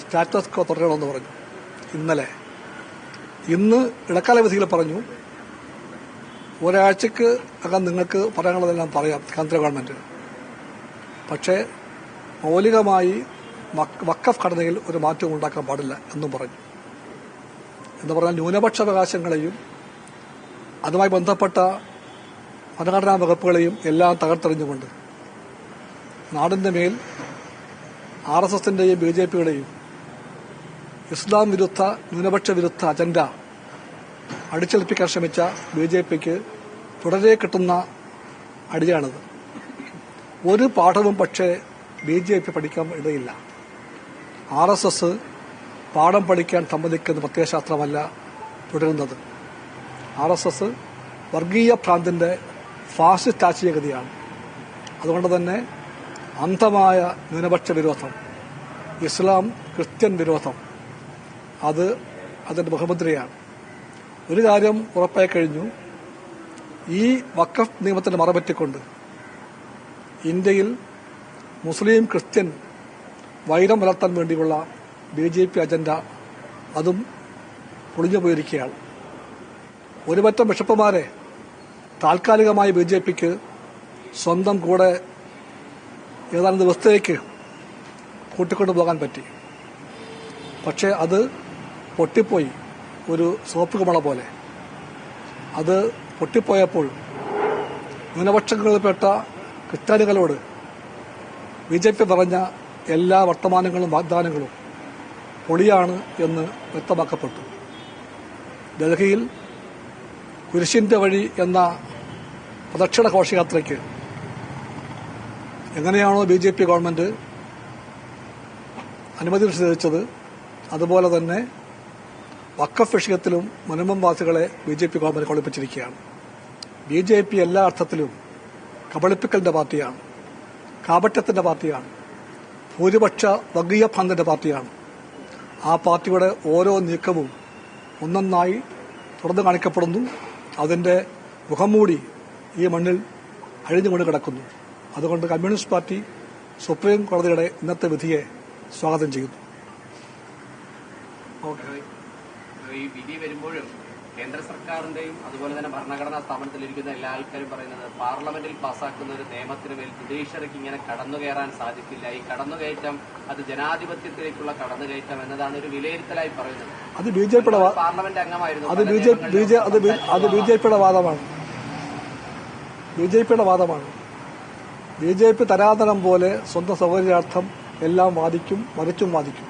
Status കോ തുടരണമെന്ന് പറഞ്ഞു. ഇന്നലെ. ഇന്ന് ഇടക്കാല വിധിയിൽ പറഞ്ഞു ഒരാഴ്ചക്ക് അകം നിങ്ങൾക്ക് പറയാനുള്ളതെല്ലാം പറയാം കേന്ദ്ര ഗവൺമെന്റ്. പക്ഷേ മൗലികമായി വക്കഫ് ഘടനയിൽ ഒരു മാറ്റവും ഉണ്ടാക്കാൻ പാടില്ല എന്നും പറഞ്ഞു. എന്ന് പറഞ്ഞാൽ ന്യൂനപക്ഷ അവകാശങ്ങളെയും അതുമായി ബന്ധപ്പെട്ട ഭരണഘടനാ വകുപ്പുകളെയും എല്ലാം തകർത്തെറിഞ്ഞുകൊണ്ട് നാടിന്റെ മേൽ ആർ എസ് എസിന്റെയും ബി ജെ പിയുടെയും ഇസ്ലാം വിരുദ്ധ ന്യൂനപക്ഷ വിരുദ്ധ അജണ്ട അടിച്ചേൽപ്പിക്കാൻ ശ്രമിച്ച ബി ജെ പിക്ക് തുടരെ കിട്ടുന്ന അടിയാണിത്. ഒരു പാഠവും പക്ഷേ ബി ജെ പി പഠിക്കാൻ ഇടയില്ല. ആർ എസ് എസ് പാഠം പഠിക്കാൻ സമ്മതിക്കുന്ന പ്രത്യയശാസ്ത്രമല്ല തുടരുന്നത്. ആർ എസ് എസ് വർഗീയ ഭ്രാന്തിന്റെ ഫാസിസ്റ്റ് ആശയഗതിയാണ്. അതുകൊണ്ട് തന്നെ അന്ധമായ ന്യൂനപക്ഷ വിരോധം ഇസ്ലാം ക്രിസ്ത്യൻ വിരോധം അത് അതിന്റെ മുഖമുദ്രയാണ് ഒരു കാര്യം ഉറപ്പായി കഴിഞ്ഞു. ഈ വക്കഫ് നിയമത്തിന്റെ മറപറ്റിക്കൊണ്ട് ഇന്ത്യയിൽ മുസ്ലിം ക്രിസ്ത്യൻ വൈരം വളർത്താൻ വേണ്ടിയുള്ള ബി ജെ പി അജണ്ട അതും പൊളിഞ്ഞു പോയിരിക്കുകയാണ്. ഒരുപറ്റം ബിഷപ്പുമാരെ താൽക്കാലികമായി ബി ജെ പിക്ക് സ്വന്തം കൂടെ ഏതാനും ദിവസത്തേക്ക് കൂട്ടിക്കൊണ്ടു പോകാൻ പറ്റി. പക്ഷേ അത് പൊട്ടിപ്പോയി. ഒരു സോപ്പ് കുമള പോലെ. അത് പൊട്ടിപ്പോയപ്പോൾ ന്യൂനപക്ഷങ്ങളിൽപ്പെട്ട ക്രിസ്ത്യാനികളോട് ബി ജെ പി പറഞ്ഞ എല്ലാ വർത്തമാനങ്ങളും വാഗ്ദാനങ്ങളും പൊളിയാണ് എന്ന് വ്യക്തമാക്കപ്പെട്ടു. ഡൽഹിയിൽ കുരിശിന്റെ വഴി എന്ന പ്രദക്ഷിണ ഘോഷയാത്രയ്ക്ക് എങ്ങനെയാണോ ബി ജെ പി ഗവൺമെന്റ് അനുമതി നിഷേധിച്ചത് അതുപോലെ തന്നെ വക്കഫ് വിഷയത്തിലും മുനമ്പംവാസികളെ ബി ജെ പി ഗവൺമെന്റ് കൊളിപ്പിച്ചിരിക്കുകയാണ്. ബി ജെ പി എല്ലാ അർത്ഥത്തിലും കബളിപ്പിക്കലിന്റെ പാർട്ടിയാണ് കാപട്യത്തിന്റെ പാർട്ടിയാണ് ഭൂരിപക്ഷ വർഗീയ ഭ്രാന്തന്റെ പാർട്ടിയാണ്. ആ പാർട്ടിയുടെ ഓരോ നീക്കവും ഒന്നൊന്നായി തുറന്നു കാണിക്കപ്പെടുന്നു. അതിന്റെ മുഖംമൂടി ഈ മണ്ണിൽ അഴിഞ്ഞുകൊണ്ട് കിടക്കുന്നു. അതുകൊണ്ട് കമ്മ്യൂണിസ്റ്റ് പാർട്ടി സുപ്രീം കോടതിയുടെ ഇന്നത്തെ വിധിയെ സ്വാഗതം ചെയ്യുന്നു. ഈ വിധി വരുമ്പോഴും കേന്ദ്ര സർക്കാരിന്റെയും അതുപോലെ തന്നെ ഭരണഘടനാ സ്ഥാപനത്തിലിരിക്കുന്ന എല്ലാ ആൾക്കാരും പറയുന്നത് പാർലമെന്റിൽ പാസാക്കുന്ന ഒരു നിയമത്തിന് മേൽ ജുഡീഷ്യറിക്ക് ഇങ്ങനെ കടന്നുകയറാൻ സാധിക്കില്ല. ഈ കടന്നുകയറ്റം അത് ജനാധിപത്യത്തിലേക്കുള്ള കടന്നുകയറ്റം എന്നതാണ് ഒരു വിലയിരുത്തലായി പറയുന്നത്. അത് ബി ജെ പിയുടെ പാർലമെന്റ് അംഗമായിരുന്നു. അത് ബി ജെ അത് അത് ബി ജെ പിയുടെ വാദമാണ്. ബി ജെ പിയുടെ വാദമാണ്. ബി ജെ പി തരാതരം പോലെ സ്വന്തം സൗകര്യാർത്ഥം എല്ലാം വാദിക്കും മറിച്ചും വാദിക്കും.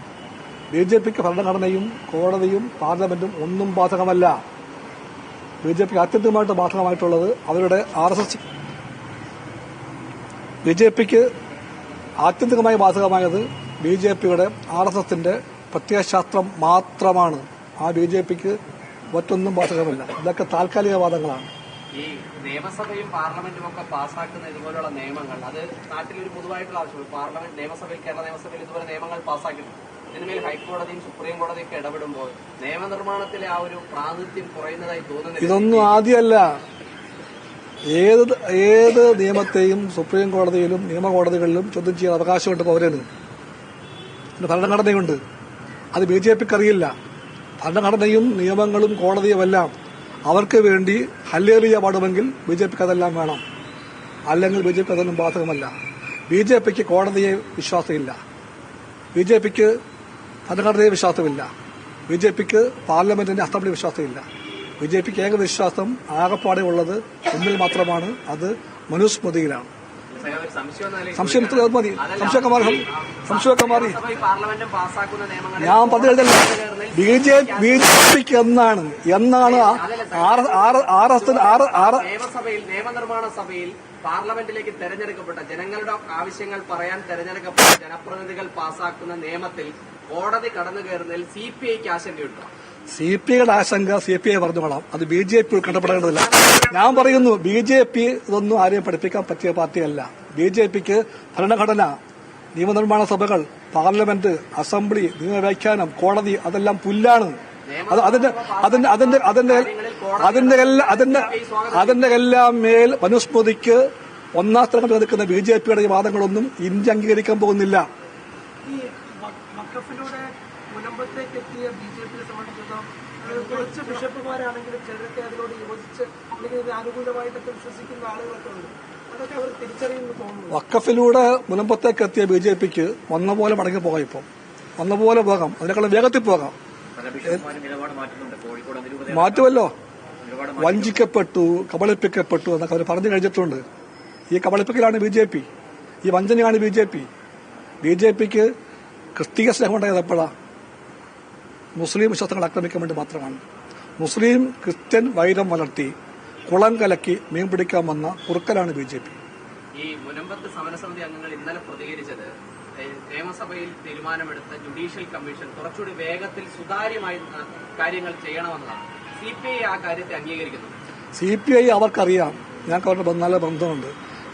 ബി ജെ പിക്ക് ഭരണഘടനയും കോടതിയും പാർലമെന്റും ഒന്നും ബാധകമല്ല. ബി ജെ പിക്ക് അത്യന്തമായിട്ട് ബാധകമായിട്ടുള്ളത് അവരുടെ R S S B J പിക്ക് ആത്യന്തികമായി ബാധകമായത് ബി ജെ പിയുടെ ആർ എസ് എസിന്റെ പ്രത്യയശാസ്ത്രം മാത്രമാണ്. ആ ബി ജെ പിക്ക് മറ്റൊന്നും ബാധകമല്ല. ഇതൊക്കെ താൽക്കാലിക വാദങ്ങളാണ്. ഈ നിയമസഭയും പാർലമെന്റും ഒക്കെ പാസ്സാക്കുന്ന ഇതുപോലെയുള്ള നിയമങ്ങൾ അത് നാട്ടിലൊരു പൊതുവായിട്ടുള്ള ആവശ്യമാണ്. പാർലമെന്റ് നിയമസഭയിൽ കേരള നിയമസഭയിൽ ഇതുപോലെ നിയമങ്ങൾ പാസ്സാക്കിയിട്ടുണ്ട് ഇതിനുമേൽ ഹൈക്കോടതിയും സുപ്രീം കോടതിയും ഒക്കെ ഇടപെടുമ്പോൾ നിയമനിർമ്മാണത്തിലെ ആ ഒരു പ്രാതിനിധ്യം കുറയുന്നതായി തോന്നുന്നു ഇതൊന്നും ആദ്യമല്ല. ഏത് ഏത് നിയമത്തെയും സുപ്രീം കോടതിയിലും നിയമകോടതികളിലും ചോദ്യം ചെയ്യാൻ അവകാശമുണ്ട് പൗരന് ഭരണഘടനയുണ്ട്. അത് ബി ജെ പിക്ക് അറിയില്ല ഭരണഘടനയും നിയമങ്ങളും കോടതിയുമെല്ലാം അവർക്ക് വേണ്ടി ഹല്ലേറിയ പാടുമെങ്കിൽ ബി ജെ പിക്ക് അതെല്ലാം വേണം. അല്ലെങ്കിൽ ബി ജെ പി അതൊന്നും ബാധകമല്ല. ബി ജെ പിക്ക് കോടതിയെ വിശ്വാസമില്ല. ബി ജെ പിക്ക് ഭരണഘടനയെ വിശ്വാസമില്ല. ബി ജെ പിക്ക് പാർലമെന്റിന്റെ അസംബ്ലി വിശ്വാസമില്ല. ബി ജെ പിക്ക് ഏക വിശ്വാസം ആകപ്പാടെ ഉള്ളത് ഒന്നിൽ മാത്രമാണ്. അത് മനുസ്മൃതിയിലാണ് സംശയം അത് മതി. സംശയമൊക്കെ മാറി. സംശയമൊക്കെ മാറി. ഞാൻ പറഞ്ഞതല്ല ബി ജെ ബി ജെ പിക്ക് എന്നാണ്. എന്നാണ് R R R S R R നിയമസഭയിൽ നിയമനിർമ്മാണ സഭയിൽ പാർലമെന്റിലേക്ക് തെരഞ്ഞെടുക്കപ്പെട്ട ജനങ്ങളുടെ ആവശ്യങ്ങൾ പറയാൻ തെരഞ്ഞെടുക്കപ്പെട്ട ജനപ്രതിനിധികൾ പാസാക്കുന്ന നിയമത്തിൽ കോടതി കടന്നു കയറുന്നതിൽ സി പി ഐക്ക് ആശങ്കയുണ്ടോ? സി പി ഐയുടെ ആശങ്ക സി പി ഐ പറഞ്ഞോളാം. അത് ബി ജെ പി ഉൾക്കണ്ടപ്പെടേണ്ടതില്ല ഞാൻ പറയുന്നു ബി ജെ പി ഇതൊന്നും ആരെയും പഠിപ്പിക്കാൻ പറ്റിയ പാർട്ടിയല്ല. ബി ജെ പിക്ക് ഭരണഘടന നിയമനിർമ്മാണ സഭകൾ പാർലമെന്റ് അസംബ്ലി നിയമവ്യാഖ്യാനം കോടതി അതെല്ലാം പുല്ലാണ്. അത് അതിന്റെ അതിന്റെ അതിന്റെ അതിന്റെ അതിന്റെ എല്ലാ അതിന്റെ അതിന്റെ എല്ലാം മേൽ മനുസ്മൃതിക്ക് ഒന്നാം സ്ഥലം നിൽക്കുന്ന ബി ജെ പിയുടെ ഈ വാദങ്ങളൊന്നും ഇന്ത്യ അംഗീകരിക്കാൻ പോകുന്നില്ല. വക്കഫിലൂടെ മുനമ്പത്തേക്ക് എത്തിയ ബി ജെ പിയെ സംബന്ധിച്ചിടത്തോളം കുറച്ച് ബിഷപ്പുമാരാണെങ്കിലും ചിലരൊക്കെ അതിനോട് യോജിച്ച് അല്ലെങ്കിൽ ഇത് അനുകൂലമായിട്ടൊക്കെ വിശ്വസിക്കുന്ന ആളുകളൊക്കെ ഉണ്ട്. അതൊക്കെ അവർ തിരിച്ചറിയുന്നു തോന്നുന്നു. വക്കഫിലൂടെ മുനമ്പത്തേക്ക് എത്തിയ ബി ജെ പിക്ക് വന്ന പോലെ മടങ്ങി പോകാം ഇപ്പം. വന്ന പോലെ പോകാം. അതിനേക്കാളും വേഗത്തിൽ പോകാം. മാറ്റുമല്ലോ. വഞ്ചിക്കപ്പെട്ടു കബളിപ്പിക്കപ്പെട്ടു എന്നൊക്കെ അവർ പറഞ്ഞു കഴിഞ്ഞിട്ടുണ്ട്. ഈ കബളിപ്പിക്കലാണ് ബി ജെ പി ഈ വഞ്ചനയാണ് B J P B J പിക്ക് ക്രിസ്തീയ സ്നേഹം ഉണ്ടായത് എപ്പോഴാ മുസ്ലിം വിശ്വാസങ്ങൾ ആക്രമിക്കാൻ വേണ്ടി മാത്രമാണ്. മുസ്ലിം ക്രിസ്ത്യൻ വൈരം വളർത്തി കുളം കലക്കി മീൻ പിടിക്കാൻ വന്ന കുറുക്കലാണ് ബി ജെ പി. ഈ മുനമ്പത്ത് സമരസമിതി അംഗങ്ങൾ ഇന്നലെ പ്രതികരിച്ചത് നിയമസഭയിൽ തീരുമാനമെടുത്ത ജുഡീഷ്യൽ കമ്മീഷൻ കുറച്ചുകൂടി വേഗത്തിൽ സുതാര്യമായി കാര്യങ്ങൾ ചെയ്യണമെന്നതാണ് സി പി ഐ ആ കാര്യത്തെ അംഗീകരിക്കുന്നു. സി പി ഐ അവർക്കറിയാം. ഞങ്ങൾക്ക് അവരുടെ നല്ല ബന്ധമുണ്ട്.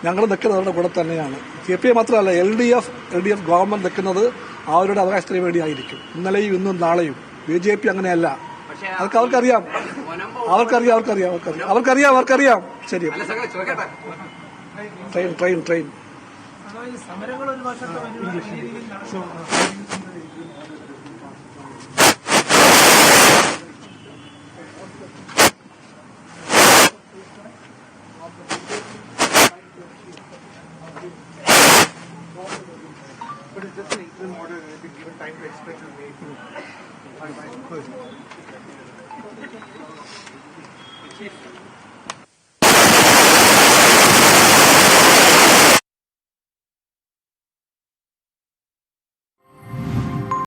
ഞങ്ങൾ നിൽക്കുന്നത് അവരുടെ കൂടെ തന്നെയാണ്. സി പി ഐ മാത്രമല്ല L D F L D F government നിൽക്കുന്നത് അവരുടെ അവകാശത്തിന് വേണ്ടിയായിരിക്കും. ഇന്നലെയും ഇന്നും നാളെയും. ബി ജെ പി അങ്ങനെയല്ല. അവർക്ക് അതൊക്കെ അവർക്കറിയാം. അവർക്കറിയാം അവർക്കറിയാം അവർക്കറിയാം. അവർക്കറിയാം അവർക്കറിയാം. ശരി. Train train train. സമരങ്ങൾ ഒരു Thank you.